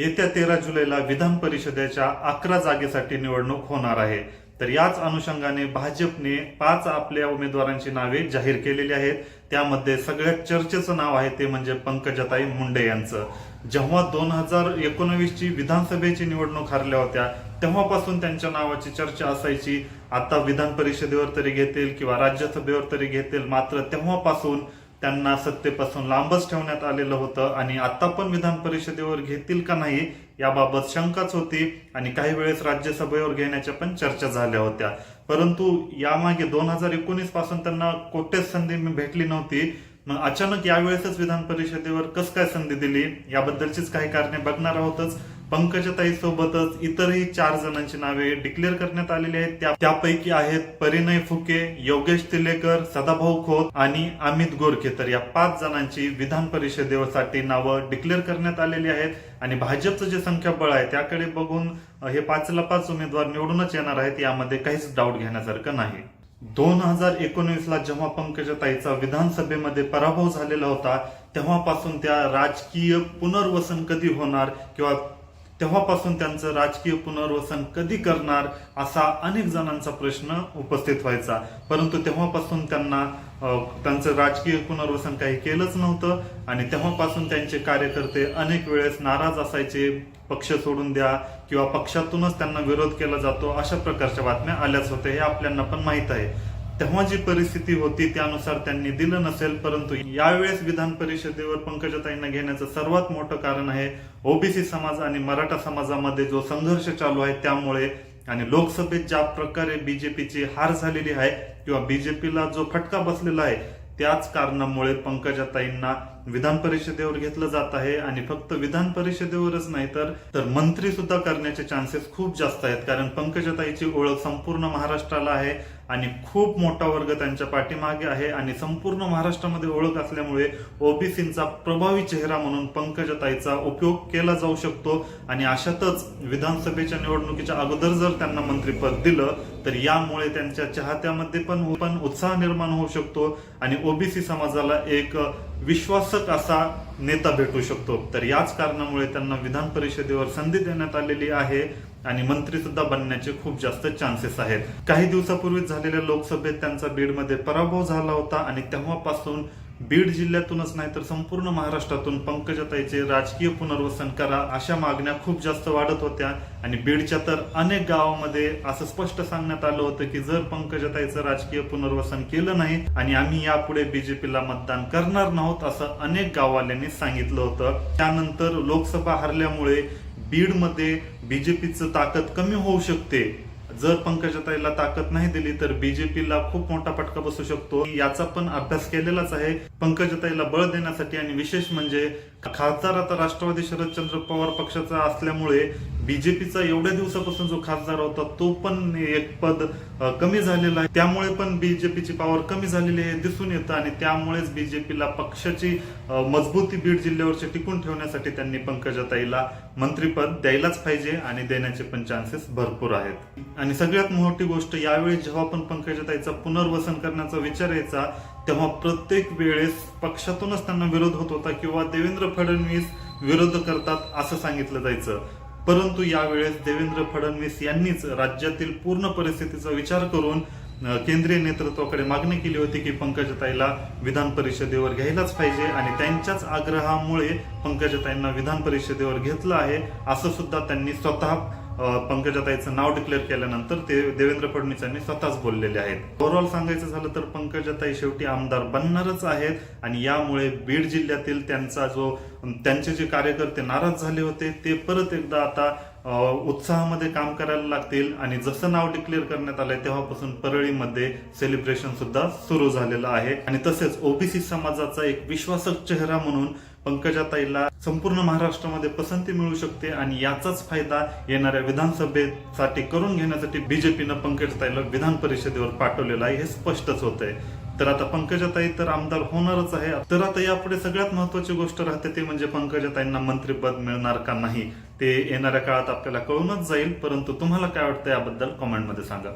येत्या तेरा जुलैला विधान परिषदेच्या अकरा जागेसाठी निवडणूक होणार आहे. तर याच अनुषंगाने भाजपने पाच आपल्या उमेदवारांची नावे जाहीर केलेली आहेत. त्यामध्ये सगळ्यात चर्चेचं नाव आहे ते म्हणजे पंकजाताई मुंडे यांचं. जेव्हा दोन हजार एकोणवीसची विधानसभेची निवडणूक हरल्या होत्या तेव्हापासून त्यांच्या नावाची चर्चा असायची. आता विधान परिषदेवर तरी घेतील किंवा राज्यसभेवर तरी घेतील मात्र तेव्हापासून त्यांना सत्तेपासून लांबच ठेवण्यात आलेलं होतं आणि आता पण विधान परिषदेवर घेतील का नाही याबाबत शंकाच होती आणि काही वेळेस राज्यसभेवर घेण्याच्या पण चर्चा झाल्या होत्या. परंतु यामागे दोन हजार एकोणीसपासून त्यांना कोठेच संधी भेटली नव्हती. मग अचानक यावेळेसच विधान परिषदेवर कस काय संधी दिली? याबद्दलचीच काही कारणे बघणार आहोतच. पंकजताई सोबतच इतरही चार जणांची नावे डिक्लेअर करण्यात आलेली आहेत. त्यापैकी आहेत परिणय फुके योगेश तिलेकर सदाभाऊ खोत आणि अमित गोरखे. तर या पाच जणांची विधान परिषदेसाठी नावं डिक्लेअर करण्यात आलेली आहेत. आणि भाजपचं जे संख्याबळ आहे त्याकडे बघून हे पाचला पाच उमेदवार निवडूनच येणार आहेत यामध्ये काहीच डाऊट घेण्यासारखं नाही. दोन हजार एकोणीस ला जेव्हा पंकजताईचा विधानसभेमध्ये पराभव झालेला होता तेव्हापासून त्या राजकीय पुनर्वसन कधी होणार किंवा तेव्हापासून त्यांचं राजकीय पुनर्वसन कधी करणार असा अनेक जणांचा प्रश्न उपस्थित व्हायचा. परंतु तेव्हापासून त्यांना त्यांचं राजकीय पुनर्वसन काही केलंच नव्हतं आणि तेव्हापासून त्यांचे कार्यकर्ते अनेक वेळेस नाराज असायचे पक्ष सोडून द्या किंवा पक्षातूनच त्यांना विरोध केला जातो अशा प्रकारच्या बातम्या आल्याच होत्या हे आपल्याला पण माहीत आहे. तेव्हा जी परिस्थिती होती त्यानुसार त्यांनी दिलं नसेल परंतु यावेळेस विधान परिषदेवर पंकजाताईंना घेण्याचं सर्वात मोठं कारण आहे ओबीसी समाज आणि मराठा समाजामध्ये जो संघर्ष चालू आहे त्यामुळे आणि लोकसभेत ज्या प्रकारे बीजेपीची हार झालेली आहे किंवा बीजेपीला जो फटका बसलेला आहे त्याच कारणामुळे पंकजाताईंना विधान परिषदेवर घेतलं जात आहे आणि फक्त विधान परिषदेवरच नाही तर तर मंत्री सुद्धा करण्याचे चान्सेस खूप जास्त आहेत. कारण पंकजाताईची ओळख संपूर्ण महाराष्ट्राला आहे आणि खूप मोठा वर्ग त्यांच्या पाठीमागे आहे आणि संपूर्ण महाराष्ट्रामध्ये ओळख असल्यामुळे ओबीसींचा प्रभावी चेहरा म्हणून पंकजाताईचा उपयोग केला जाऊ शकतो. आणि अशातच विधानसभेच्या निवडणुकीच्या अगोदर जर त्यांना मंत्रीपद दिलं तर यामुळे त्यांच्या चाहत्यामध्ये पण पण उत्साह निर्माण होऊ शकतो. आणि ओबीसी समाजाला एक विश्वासक असा नेता भेटू शकतो. तर याच कारणामुळे त्यांना विधान परिषदेवर संधी देण्यात आलेली आहे आणि मंत्री सुद्धा बनण्याचे खूप जास्त चान्सेस आहेत. काही दिवसापूर्वीच झालेल्या लोकसभेत त्यांचा बीडमध्ये पराभव झाला होता आणि तेव्हापासून बीड जिल्ह्यातूनच नाही तर संपूर्ण महाराष्ट्रातून पंकजाताईचे राजकीय पुनर्वसन करा अशा मागण्या खूप जास्त वाढत होत्या. आणि बीडच्या तर अनेक गावामध्ये असं स्पष्ट सांगण्यात आलं होतं की जर पंकजाताईचं राजकीय पुनर्वसन केलं नाही आणि आम्ही यापुढे बीजेपीला मतदान करणार नाहोत असं अनेक गाववाल्यांनी सांगितलं होतं. त्यानंतर लोकसभा हरल्यामुळे बीडमध्ये बीजेपीचं ताकद कमी होऊ शकते. जर पंकजाताईला ताकद नाही दिली तर बीजेपीला खूप मोठा फटका बसू शकतो. याचा पण अभ्यास केलेलाच आहे. पंकजाताईला बळ देण्यासाठी आणि विशेष म्हणजे खासदार आता राष्ट्रवादी शरदचंद्र पवार पक्षाचा असल्यामुळे बीजेपीचा एवढ्या दिवसापासून जो खासदार होता तो पण एक पद कमी झालेला आहे. त्यामुळे पण बीजेपीची पॉवर कमी झालेली आहे दिसून येतं. आणि त्यामुळेच बीजेपीला पक्षाची मजबूती बीड जिल्ह्यावरची टिकून ठेवण्यासाठी त्यांनी पंकजाताईला मंत्रीपद द्यायलाच पाहिजे आणि देण्याचे पण चान्सेस भरपूर आहेत. आणि सगळ्यात मोठी गोष्ट यावेळी जेव्हा पण पंकजाताईचा पुनर्वसन करण्याचा विचार यायचा तेव्हा प्रत्येक वेळेस पक्षातूनच त्यांना विरोध होत होता किंवा देवेंद्र फडणवीस विरोध करतात असं सांगितलं जायचं. परंतु यावेळेस देवेंद्र फडणवीस यांनीच राज्यातील पूर्ण परिस्थितीचा विचार करून केंद्रीय नेतृत्वाकडे मागणी केली होती की पंकजताईला विधान परिषदेवर घ्यायलाच पाहिजे आणि त्यांच्याच आग्रहामुळे पंकजताईंना विधान परिषदेवर घेतलं आहे असं सुद्धा त्यांनी स्वतः पंकजाताईचं नाव डिक्लेअर केल्यानंतर ते देवेंद्र फडणवीस यांनी स्वतःच बोललेले आहेत. ओव्हरऑल सांगायचं झालं तर पंकजाताई शेवटी आमदार बनणारच आहेत आणि यामुळे बीड जिल्ह्यातील त्यांचा जो त्यांचे जे कार्यकर्ते नाराज झाले होते ते परत एकदा आता उत्साहामध्ये काम करायला लागतील आणि जसं नाव डिक्लेअर करण्यात आलंय तेव्हापासून परळीमध्ये सेलिब्रेशन सुद्धा सुरू झालेलं आहे. आणि तसेच ओबीसी समाजाचा एक विश्वासक चेहरा म्हणून पंकजाताईला संपूर्ण महाराष्ट्रामध्ये पसंती मिळू शकते आणि याचाच फायदा येणाऱ्या विधानसभेसाठी करून घेण्यासाठी बीजेपीनं पंकजाताईला विधान परिषदेवर पाठवलेलं आहे हे स्पष्टच होत आहे तर आता पंकजाताई तर आमदार होणारच आहे. तर आता यापुढे सगळ्यात महत्वाची गोष्ट राहते ते म्हणजे पंकजाताईंना मंत्रीपद मिळणार का नाही ते येणाऱ्या काळात आपल्याला कळूनच जाईल परंतु तुम्हाला काय वाटतं याबद्दल कॉमेंटमध्ये सांगा.